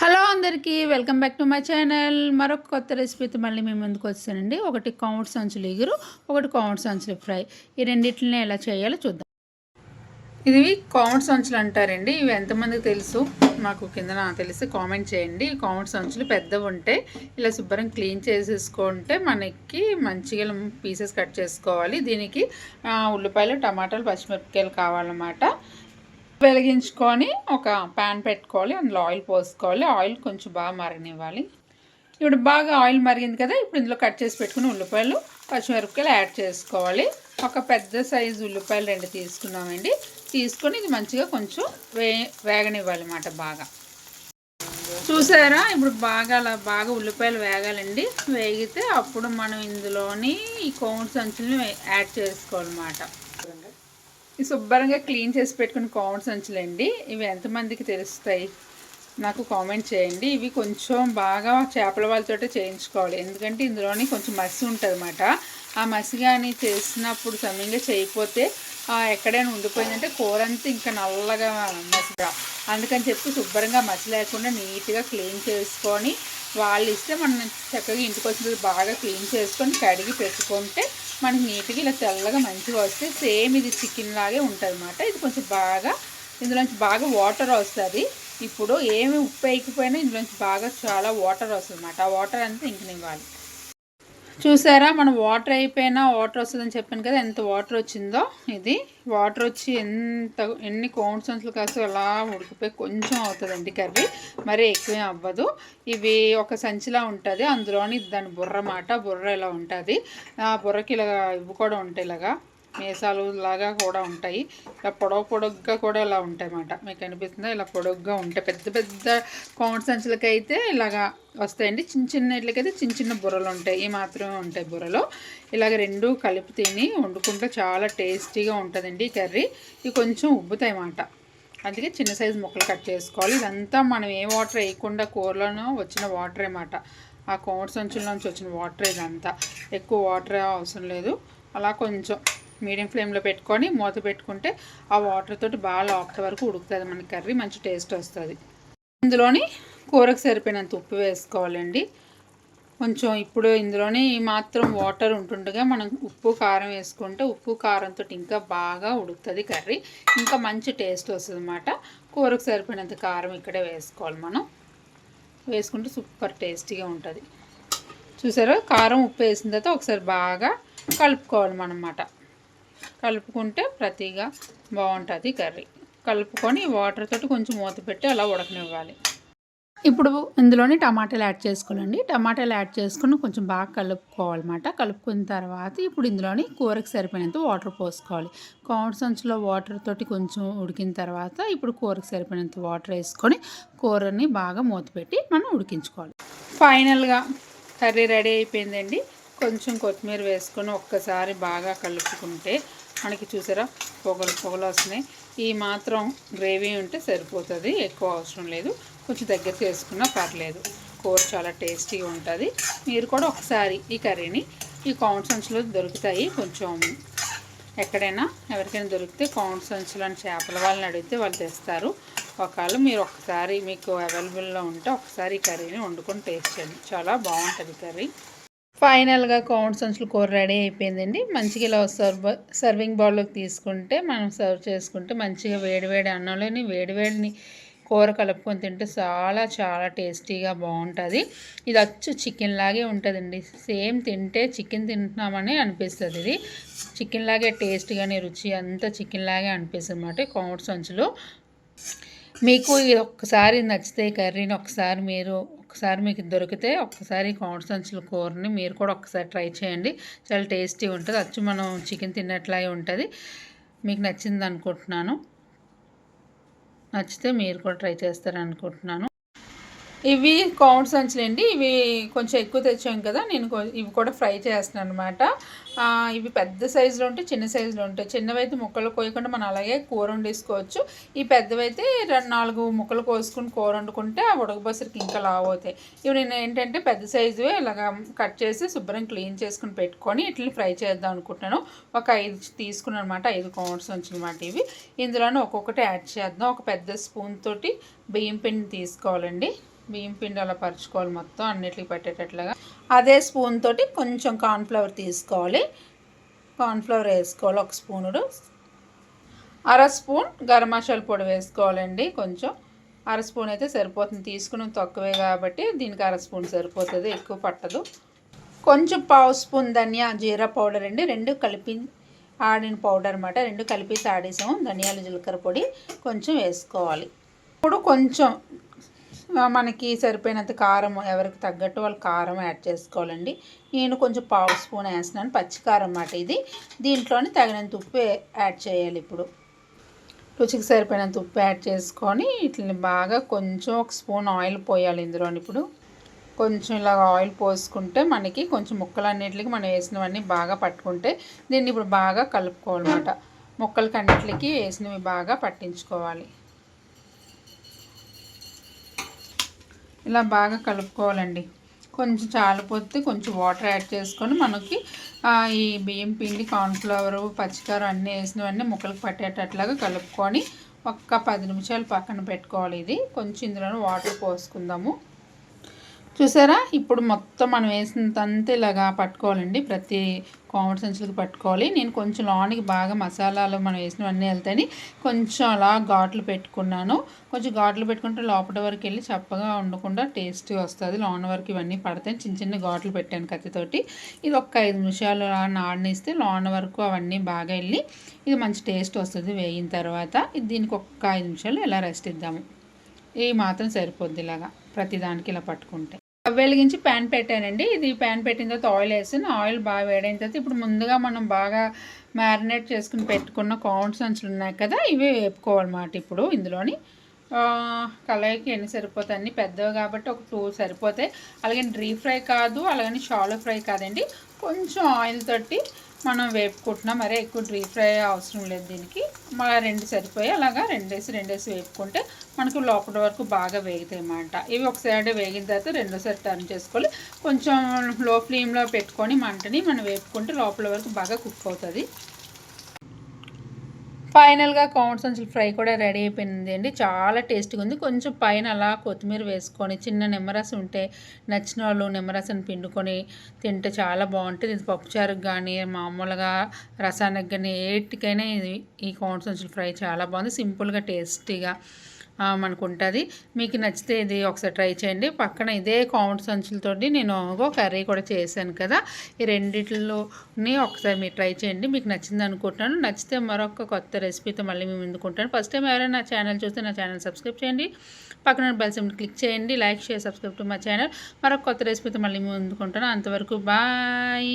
Hello అందరికీ welcome back to my channel. మరొక కొత్త రెసిపీతో మళ్ళీ మేము ముందుకు వచ్చానండి ఒకటి కౌంట్ సంచులు ఎగురు ఒకటి కౌంట్ సంచులు ఫ్రై. ఈ రెండింటిని ఎలా చేయాలో చూద్దాం. ఇది కౌంట్ సంచులు అంటారండి. ఇవి ఎంతమందికి తెలుసు? మాకు కింద నాకు తెలిసి కామెంట్ చేయండి. కౌంట్ సంచులు పెద్దవి ఉంటే ఇలా శుభ్రం క్లీన్ చేసేసుకుంటే మనకి మంచిగా పీసెస్ కట్ చేసుకోవాలి. దీనికి ఉల్లిపాయలు టమాటాలు పచ్చిమిరపకాయలు కావాలన్నమాట. వెలిగించుకొని ఒక ప్యాన్ పెట్టుకోవాలి అందులో ఆయిల్ పోసుకోవాలి. ఆయిల్ కొంచెం బాగా మరగనివ్వాలి. ఇప్పుడు బాగా ఆయిల్ మరిగింది కదా ఇప్పుడు ఇందులో కట్ చేసి పెట్టుకుని ఉల్లిపాయలు పచ్చిమిరపకాయలు యాడ్ చేసుకోవాలి. ఒక పెద్ద సైజు ఉల్లిపాయలు రెండు తీసుకున్నామండి. తీసుకొని ఇది మంచిగా కొంచెం వే వేగనివ్వాలి అన్నమాట బాగా. చూసారా? ఇప్పుడు బాగా అలా బాగా ఉల్లిపాయలు వేగాలండి. వేగితే అప్పుడు మనం ఇందులోని ఈ కోమటి సంచుల్ని వే- యాడ్ చేసుకోవాలన్నమాట. శుభ్రంగా క్లీన్ చేసి పెట్టుకుని కామెంట్స్ సంచులండి ఇవి ఎంతమందికి తెలుస్తాయి? నాకు కామెంట్ చేయండి. ఇవి కొంచెం బాగా చేపల వాళ్ళతోటే చేయించుకోవాలి. ఎందుకంటే ఇందులోని కొంచెం మసి ఉంటుంది అన్నమాట ఆ మసి కానీ చేసినప్పుడు సమయంగా చేయకపోతే ఎక్కడైనా ఉండిపోయిందంటే కూర అంతా ఇంకా నల్లగా మసిగా. అందుకని చెప్పి శుభ్రంగా మసి లేకుండా నీట్గా క్లీన్ చేసుకొని వాళ్ళు ఇస్తే మనం చక్కగా ఇంటికి వచ్చిన బాగా క్లీన్ చేసుకొని కడిగి పెట్టుకుంటే మనకి నీట్గా ఇలా తెల్లగా మంచిగా వస్తే సేమ్ ఇది చికెన్ లాగే ఉంటుంది అనమాట ఇది కొంచెం బాగా ఇందులోంచి బాగా వాటర్ వస్తుంది. ఇప్పుడు ఏమి ఉప్పు వేయకపోయినా ఇందులోంచి బాగా చాలా వాటర్ వస్తుంది అనమాట ఆ వాటర్ అంతా ఇంకనివ్వాలి చూసారా? మనం వాటర్ అయిపోయినా వాటర్ వస్తుందని చెప్పాను కదా ఎంత వాటర్ వచ్చిందో ఇది. వాటర్ వచ్చి ఎంత ఎన్ని కోన్సన్స్లు కాస్త అలా ఉడికిపోయి కొంచెం అవుతుందండి కర్రీ. మరీ ఎక్కువ అవ్వదు. ఇవి ఒక సంచిలా ఉంటుంది. అందులోని దాని బుర్ర మాట బుర్ర ఇలా ఉంటుంది. ఆ బుర్రకి ఇలాగా ఇవి కూడా ఉంటాయి ఇలాగా. మీసాలు లాగా కూడా ఉంటాయి. ఇలా పొడవు పొడుగ్గా కూడా ఇలా ఉంటాయి అన్నమాట మీకు అనిపిస్తుందా? ఇలా పొడవుగా ఉంటాయి పెద్ద పెద్ద కౌంట్ సంచులకి అయితే ఇలాగా వస్తాయండి. చిన్న చిన్న ఇట్లకైతే చిన్న చిన్న బుర్రలు ఉంటాయి. ఈ మాత్రమే ఉంటాయి బుర్రలు. ఇలాగ రెండు కలిపి తిని వండుకుంటే చాలా టేస్టీగా ఉంటుందండి ఈ కర్రీ. ఇవి కొంచెం ఉబ్బుతాయి అన్నమాట అందుకే చిన్న సైజు ముక్కలు కట్ చేసుకోవాలి. ఇదంతా మనం ఏ వాటర్ వేయకుండా కూరలోనూ వచ్చిన వాటర్ అన్నమాట. ఆ కోమటి సంచుల నుంచి వచ్చిన వాటర్ ఇదంతా. ఎక్కువ వాటర్ అవసరం లేదు. అలా కొంచెం మీడియం ఫ్లేమ్లో పెట్టుకొని మూత పెట్టుకుంటే ఆ వాటర్ తోటి బాగా లోపల వరకు ఉడుకుతుంది. మన కర్రీ మంచి టేస్ట్ వస్తుంది. ఇందులోని కూరకు సరిపోయినంత ఉప్పు వేసుకోవాలండి. కొంచెం ఇప్పుడు ఇందులోని మాత్రం వాటర్ ఉంటుండగా మనం ఉప్పు కారం వేసుకుంటే ఉప్పు కారంతో ఇంకా బాగా ఉడుకుతుంది కర్రీ. ఇంకా మంచి టేస్ట్ వస్తుంది అన్నమాట కూరకు సరిపోయినంత కారం ఇక్కడే వేసుకోవాలి మనం. వేసుకుంటే సూపర్ టేస్టీగా ఉంటుంది. చూసారా? కారం ఉప్పు వేసిన తర్వాత ఒకసారి బాగా కలుపుకోవాలి మనమాట కలుపుకుంటే ప్రతిగా బాగుంటుంది కర్రీ. కలుపుకొని వాటర్ తోటి కొంచెం మూత పెట్టి అలా ఉడకనివ్వాలి. ఇప్పుడు ఇందులోని టమాటాలు యాడ్ చేసుకోవాలండి. టమాటాలు యాడ్ చేసుకుని కొంచెం బాగా కలుపుకోవాలన్నమాట. కలుపుకున్న తర్వాత ఇప్పుడు ఇందులోని కూరకు సరిపోయినంత వాటర్ పోసుకోవాలి. కౌంట్ సంచులో వాటర్ తోటి కొంచెం ఉడికిన తర్వాత ఇప్పుడు కూరకు సరిపోయినంత వాటర్ వేసుకొని కూరని బాగా మూత పెట్టి మనం ఉడికించుకోవాలి. ఫైనల్గా కర్రీ రెడీ అయిపోయిందండి. కొంచెం కొత్తిమీర వేసుకొని ఒక్కసారి బాగా కలుపుకుంటే మనకి చూసారా పొగలు పొగలు వస్తున్నాయి. ఈ మాత్రం గ్రేవీ ఉంటే సరిపోతుంది ఎక్కువ అవసరం లేదు. కొంచెం దగ్గర చేసుకున్నా పర్లేదు. కూర చాలా టేస్టీగా ఉంటుంది. మీరు కూడా ఒకసారి ఈ కర్రీని ఈ కౌంట్ సంచులో దొరుకుతాయి. కొంచెం ఎక్కడైనా ఎవరికైనా దొరికితే కౌంట్ సంచులు అని చేపల వాళ్ళని అడిగితే వాళ్ళు తెస్తారు. ఒకవేళ మీరు ఒకసారి మీకు అవైలబుల్లో ఉంటే ఒకసారి ఈ కర్రీని వండుకొని టేస్ట్ చేయండి. చాలా బాగుంటుంది కర్రీ. ఫైనల్గా కౌంట్ సంచులు కూర రెడీ అయిపోయిందండి. మంచిగా ఇలా సర్వ్ సర్వింగ్ బౌల్లోకి తీసుకుంటే మనం సర్వ్ చేసుకుంటే మంచిగా వేడివేడి అన్నంలోని వేడివేడిని కూర కలుపుకొని తింటే చాలా చాలా టేస్టీగా బాగుంటుంది. ఇది అచ్చు చికెన్ లాగే ఉంటుందండి. సేమ్ తింటే చికెన్ తింటున్నామని అనిపిస్తుంది ఇది. చికెన్ లాగే టేస్ట్ కానీ రుచి అంతా చికెన్ లాగే అనిపిస్తుంది అన్నమాట కౌంట్ సంచులు. మీకు ఇది ఒక్కసారి నచ్చితే కర్రీని ఒకసారి మీరు ఒకసారి మీకు దొరికితే ఒక్కసారి కోడి సంచుల కూరని మీరు కూడా ఒకసారి ట్రై చేయండి. చాలా టేస్టీ ఉంటుంది. అచ్చు మనం చికెన్ తిన్నట్లయి ఉంటుంది. మీకు నచ్చింది అనుకుంటున్నాను. నచ్చితే మీరు కూడా ట్రై చేస్తారనుకుంటున్నాను ఇవి కౌంట్ సంచులండి ఇవి కొంచెం ఎక్కువ తెచ్చాం కదా నేను కొ- ఇవి కూడా ఫ్రై చేస్తున్నాను అనమాట ఇవి పెద్ద సైజులో ఉంటాయి చిన్న సైజులో ఉంటాయి. చిన్నవైతే ముక్కలు కోయకుండా మనం అలాగే కూర వండేసుకోవచ్చు. ఈ పెద్దవైతే రెండు నాలుగు ముక్కలు కోసుకుని కూర వండుకుంటే ఆ ఉడకబోసరికి ఇంకా లావు అవుతాయి. ఇవి నేను ఏంటంటే పెద్ద సైజువే ఇలాగ కట్ చేసి శుభ్రం క్లీన్ చేసుకుని పెట్టుకొని ఇట్లని ఫ్రై చేద్దాం అనుకుంటున్నాను. ఒక ఐదు తీసుకున్నాను అనమాట ఐదు కౌంట్స్ అనమాట ఇవి. ఇందులోనే ఒక్కొక్కటి యాడ్ చేద్దాం. ఒక పెద్ద స్పూన్ తోటి బియ్యం పిండి తీసుకోవాలండి. బియ్యం పిండి అలా పరుచుకోవాలి మొత్తం అన్నిటికి పట్టేటట్లుగా. అదే స్పూన్ తోటి కొంచెం కార్న్ఫ్లవర్ తీసుకోవాలి. కార్న్ఫ్లవర్ వేసుకోవాలి ఒక స్పూనుడు. అర స్పూన్ గరం మసాలా పొడి వేసుకోవాలండి కొంచెం. అర స్పూన్ అయితే సరిపోతుంది. తీసుకుని తక్కువే కాబట్టి దీనికి అర స్పూన్ సరిపోతుంది. ఎక్కువ పట్టదు. కొంచెం పావు స్పూన్ ధనియా జీరా పౌడర్ అండి. రెండు కలిపి ఆడిన పౌడర్ అనమాట రెండు కలిపి ఆడేసాము. ధనియాల జీలకర్ర పొడి కొంచెం వేసుకోవాలి. ఇప్పుడు కొంచెం మనకి సరిపోయినంత కారం ఎవరికి తగ్గట్టు వాళ్ళు కారం యాడ్ చేసుకోవాలండి. నేను కొంచెం పావు స్పూన్ వేస్తున్నాను పచ్చికారం అన్నమాట ఇది. దీంట్లోనే తగినంత ఉప్పు యాడ్ చేయాలి ఇప్పుడు. రుచికి సరిపోయినంత ఉప్పు యాడ్ చేసుకొని ఇట్లని బాగా కొంచెం ఒక స్పూన్ ఆయిల్ పోయాలి ఇందులో ఇప్పుడు. కొంచెం ఇలా ఆయిల్ పోసుకుంటే మనకి కొంచెం ముక్కలన్నిటికి మనం వేసినవన్నీ బాగా పట్టుకుంటే దీన్ని ఇప్పుడు బాగా కలుపుకోవాలన్నమాట. ముక్కలకి అన్నిటికి వేసినవి బాగా పట్టించుకోవాలి. ఇలా బాగా కలుపుకోవాలండి. కొంచెం చాలిపోతే కొంచెం వాటర్ యాడ్ చేసుకొని మనకి ఈ బియ్యం పిండి కార్న్ఫ్లవర్ పచ్చికారం అన్నీ వేసినవన్నీ ముక్కలకు పట్టేటట్లాగా కలుపుకొని ఒక్క పది నిమిషాలు పక్కన పెట్టుకోవాలి ఇది. కొంచెం ఇందులో వాటర్ పోసుకుందాము. చూసారా? ఇప్పుడు మొత్తం మనం వేసినంత ఇలాగా పట్టుకోవాలండి. ప్రతి కోమటి సంచులకు పట్టుకోవాలి. నేను కొంచెం లోనికి బాగా మసాలాలు మనం వేసినవన్నీ వెళ్తాయని కొంచెం అలా ఘాట్లు పెట్టుకున్నాను. కొంచెం ఘాట్లు పెట్టుకుంటే లోపల వరకు వెళ్ళి చప్పగా ఉండకుండా టేస్ట్ వస్తుంది. లోన వరకు ఇవన్నీ పడతాయి చిన్న చిన్న ఘాట్లు పెట్టాను కత్తితోటి. ఇది ఒక ఐదు నిమిషాలు నాడనిస్తే లోన వరకు అవన్నీ బాగా వెళ్ళి ఇది మంచి టేస్ట్ వస్తుంది వేగిన తర్వాత. దీనికి ఒక్క ఐదు నిమిషాలు ఇలా రెస్ట్ ఇద్దాము. ఇవి మాత్రం సరిపోద్ది ఇలాగా ప్రతిదానికి ఇలా పట్టుకుంటే. వెలిగించి ప్యాన్ పెట్టానండి. ఇది ప్యాన్ పెట్టిన తర్వాత ఆయిల్ వేసాను. ఆయిల్ బాగా వేడైన తర్వాత ఇప్పుడు ముందుగా మనం బాగా మ్యారినేట్ చేసుకుని పెట్టుకున్న కౌంట్ సంచులు ఉన్నాయి కదా ఇవి వేపుకోవాలన్నమాట ఇప్పుడు ఇందులోని. కళాయికి ఎన్ని సరిపోతాయి? అన్ని పెద్దవి కాబట్టి ఒక టూ సరిపోతాయి. అలాగే డీప్ ఫ్రై కాదు అలాగని షాలో ఫ్రై కాదండి. కొంచెం ఆయిల్ తోటి మనం వేపుకుంటున్నాం మరీ ఎక్కువ డీప్ ఫ్రై అవసరం లేదు దీనికి. మళ్ళీ రెండు సరిపోయి అలాగా రెండేసి రెండేసి వేపుకుంటే మనకు లోపల వరకు బాగా వేగుతాయి అన్నమాట. ఇవి ఒకసారి వేగిన తర్వాత రెండోసారి టర్న్ చేసుకోవాలి. కొంచెం లో ఫ్లేమ్లో పెట్టుకొని మంటని మనం వేపుకుంటే లోపల వరకు బాగా కుక్ అవుతుంది. ఫైనల్గా కౌంట్ సంచులు ఫ్రై కూడా రెడీ అయిపోయింది అండి. చాలా టేస్టీగా ఉంది. కొంచెం పైన అలా కొత్తిమీర వేసుకొని చిన్న నిమ్మరసం ఉంటే నచ్చిన వాళ్ళు నిమ్మరసను పిండుకొని తింటే చాలా బాగుంటుంది. ఇది పప్పుచారుకు కానీ మామూలుగా రసానికి కానీ ఏటికైనా ఇది ఈ కౌంట్ సంచులు ఫ్రై చాలా బాగుంది. సింపుల్గా టేస్టీగా మనకు ఉంటుంది మీకు నచ్చితే ఇది ఒకసారి ట్రై చేయండి. పక్కన ఇదే కామెంట్ సంచులతోటి నేను కర్రీ కూడా చేశాను కదా. ఈ రెండిట్లోని ఒకసారి మీరు ట్రై చేయండి. మీకు నచ్చింది అనుకుంటున్నాను. నచ్చితే మరొక కొత్త రెసిపీతో మళ్ళీ మేము ఎందుకుంటాను ఫస్ట్ టైం ఎవరైనా నా ఛానల్ చూస్తే నా ఛానల్ సబ్స్క్రైబ్ చేయండి. పక్కన బెల్ సింబల్ క్లిక్ చేయండి. లైక్ షేర్ సబ్స్క్రైబ్ టు మా ఛానల్. మరొక కొత్త రెసిపీతో మళ్ళీ మేము ఎందుకుంటాను అంతవరకు బాయ్.